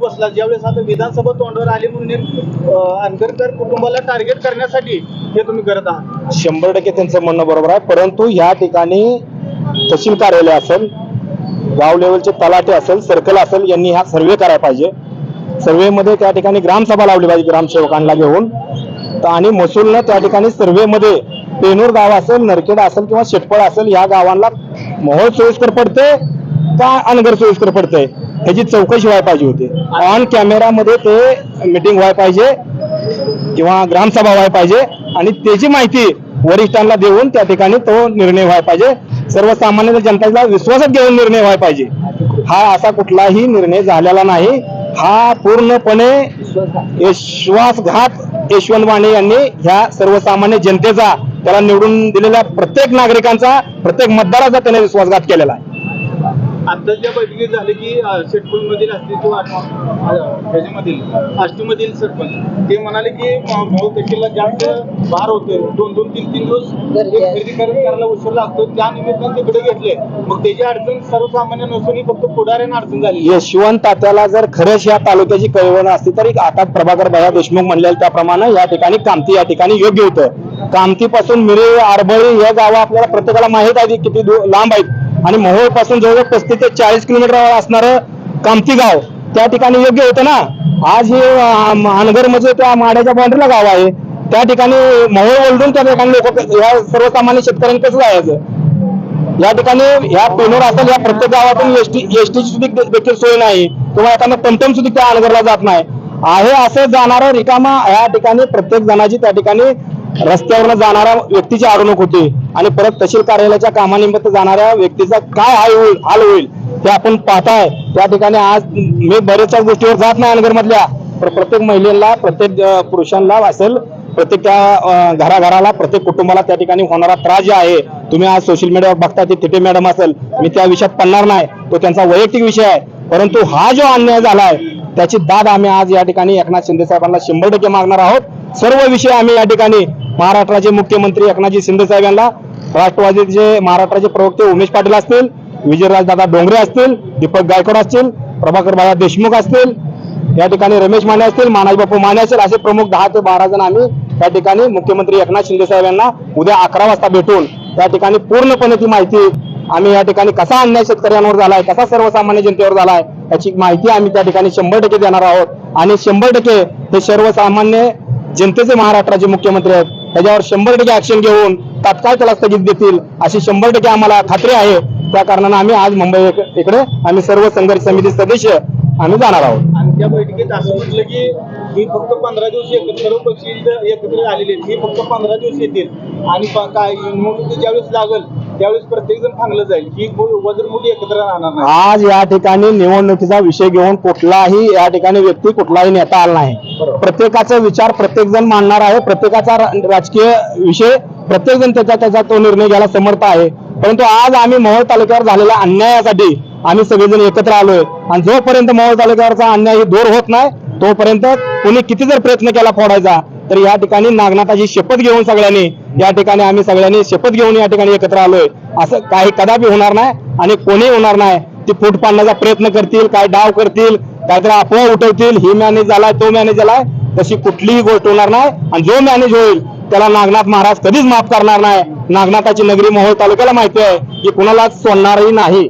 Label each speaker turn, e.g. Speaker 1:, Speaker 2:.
Speaker 1: बसला. ज्यावेळेस आता विधानसभा तोंडावर आली म्हणून एक, कुटुंबाला टार्गेट करण्यासाठी हे तुम्ही करत आहात.
Speaker 2: शंभर टक्के त्यांचं म्हणणं बरोबर आहे. परंतु या ठिकाणी तहसील कार्यालय असेल गाव लेवलचे तलाटे असेल सर्कल असेल यांनी हा सर्वे करायला पाहिजे. सर्वेमध्ये त्या ठिकाणी ग्रामसभा लावली पाहिजे ग्रामसेवकांना घेऊन. आणि महसूलनं त्या ठिकाणी सर्वेमध्ये पेनूर गाव असेल नरखेड असेल किंवा शेटपळ असेल या गावांना मोहोळ सोयीस्कर पडते का अनगर सोयीस्कर पडते ह्याची चौकशी व्हायला पाहिजे होती. ऑन कॅमेरामध्ये ते मिटिंग व्हायला पाहिजे किंवा ग्रामसभा व्हायला पाहिजे आणि त्याची माहिती वरिष्ठांना देऊन त्या ठिकाणी तो निर्णय व्हायला पाहिजे. सर्वसामान्य जनतेला विश्वासात घेऊन निर्णय व्हायला पाहिजे. हा असा कुठलाही निर्णय झालेला नाही. हा पूर्णपणे विश्वासघात यशवंत माने यांनी ह्या सर्वसामान्य जनतेचा त्याला निवडून दिलेल्या प्रत्येक नागरिकांचा प्रत्येक मतदाराचा त्याने विश्वासघात केलेला आहे.
Speaker 1: आता ज्या बैठकीत झाले की शेटकुल मधील असतील किंवा अं, ह्याच्यामधील आष्टीमधील सरपंच ते म्हणाले की भाऊ जास्त भार होते दोन दोन तीन तीन दिवस खरेदी कर- करायला उशीर लागतो त्या निमित्तानं तिकडे घेतले. मग त्याची अडचण सर्वसामान्य नसून ही फक्त पुढाऱ्यांना अडचण झाली
Speaker 2: यशवंत तात्याला जर खरंच या तालुक्याची कळवण असती तरी आता प्रभाकर भया देशमुख म्हणलेल्या त्याप्रमाणे या ठिकाणी कामती या ठिकाणी योग्य होतं. कामतीपासून मिरे आरबळी हे गावं आपल्याला प्रत्येकाला माहीत आहे की किती लांब आहेत. आणि मोहोळपासून जवळजवळ पस्तीस ते चाळीस किलोमीटर असणारं कामती गाव त्या ठिकाणी योग्य होतं ना? आज हे अनगर त्या माड्याच्या बाउंड्रीला गाव आहे. त्या ठिकाणी मोहोळ ओलडून त्या ठिकाणी लोक या सर्वसामान्य शेतकऱ्यांनी कसं जायचं? या ठिकाणी या पेनोर असेल या प्रत्येक गावातून एसटी एसटीची सुद्धा देखील सोय नाही. किंवा एखादा टमटम सुद्धा त्या अनगरला जात नाही. आहे असं जाणारं रिकामा या ठिकाणी प्रत्येक जणाची त्या ठिकाणी रस्त्यावरनं जाणाऱ्या व्यक्तीची अडवणूक होते आणि परत तहसील कार्यालयाच्या कामानिमित्त जाणाऱ्या व्यक्तीचा काय हाल होईल हाल होईल ते आपण पाहताय. त्या ठिकाणी आज मी बरेचशा गोष्टीवर जात नाही अनगर मधल्या प्रत्येक महिलेला प्रत्येक पुरुषांना असेल प्रत्येक त्या घराघराला प्रत्येक कुटुंबाला त्या ठिकाणी होणारा त्रास जे आहे तुम्ही आज सोशल मीडियावर बघता ते तिथे मॅडम असेल. मी त्या विषयात पडणार नाही. तो त्यांचा वैयक्तिक विषय आहे. परंतु हा जो अन्याय झालाय त्याची दाद आम्ही आज या ठिकाणी एकनाथ शिंदे साहेबांना शंभर टक्के मागणार आहोत. सर्व विषय आम्ही या ठिकाणी महाराष्ट्राचे मुख्यमंत्री एकनाथजी शिंदे साहेब यांना राष्ट्रवादीचे महाराष्ट्राचे प्रवक्ते उमेश पाटील असतील विजयराजदादा डोंगरे असतील दीपक गायकवाड असतील प्रभाकर बाळा देशमुख असतील या ठिकाणी रमेश माने असतील मानाजबापू माने असतील असे प्रमुख दहा ते बारा जण आम्ही त्या ठिकाणी मुख्यमंत्री एकनाथ शिंदे साहेब यांना उद्या अकरा वाजता भेटून त्या ठिकाणी पूर्णपणे ती माहिती आम्ही या ठिकाणी कसा अन्याय शेतकऱ्यांवर झालाय कसा सर्वसामान्य जनतेवर झालाय याची माहिती आम्ही त्या ठिकाणी शंभर टक्के देणार आहोत. आणि शंभर टक्के हे सर्वसामान्य जनतेचे महाराष्ट्राचे मुख्यमंत्री आहेत. त्याच्यावर शंभर टक्के ऍक्शन घेऊन तात्काळ त्याला स्थगित देतील अशी शंभर टक्के आम्हाला खात्री आहे. त्या कारणानं आम्ही आज मुंबई इकडे आम्ही सर्व संघर्ष समिती सदस्य आम्ही जाणार आहोत.
Speaker 1: आणि त्या बैठकीत असं म्हटलं की ही फक्त पंधरा दिवस एकत्र सर्व एकत्र आलेले आहेत. ही फक्त पंधरा दिवस येतील. आणि काय निवडणुकी ज्यावेळेस लागल त्यावेळेस प्रत्येक जण थांबलं जाईल. ही वजनमुठी एकत्र राहणार नाही.
Speaker 2: आज या ठिकाणी निवडणुकीचा विषय घेऊन कुठलाही या ठिकाणी व्यक्ती कुठलाही नेता आला नाही. प्रत्येकाचा विचार प्रत्येक जण मांडणार आहे. प्रत्येकाचा राजकीय विषय प्रत्येक जण त्याचा त्याचा तो निर्णय घ्यायला समर्थ आहे. परंतु आज आम्ही मोहोळ तालुक्यावर झालेल्या अन्यायासाठी आम्ही सगळेजण एकत्र आलोय. आणि जोपर्यंत मोहोळ तालुक्यावरचा अन्याय हे दूर होत नाही तोपर्यंत कोणी किती जर प्रयत्न केला फोडायचा तर या ठिकाणी नागनाथाची शपथ घेऊन सगळ्यांनी या ठिकाणी आम्ही सगळ्यांनी शपथ घेऊन या ठिकाणी एकत्र आलोय. असं काही कदापि होणार नाही आणि कोणी होणार नाही. ती फूट पाडण्याचा प्रयत्न करतील काय डाव करतील काहीतरी अफवा उठवतील ही मॅनेज झालाय तो मॅनेज झालाय तशी कुठलीही गोष्ट होणार नाही. आणि जो मॅनेज होईल त्याला नागनाथ महाराज कधीच माफ करणार नाही. नागनाथाची नगरी मोहोळ तालुक्याला माहिती आहे की कुणालाच सोडणारही नाही.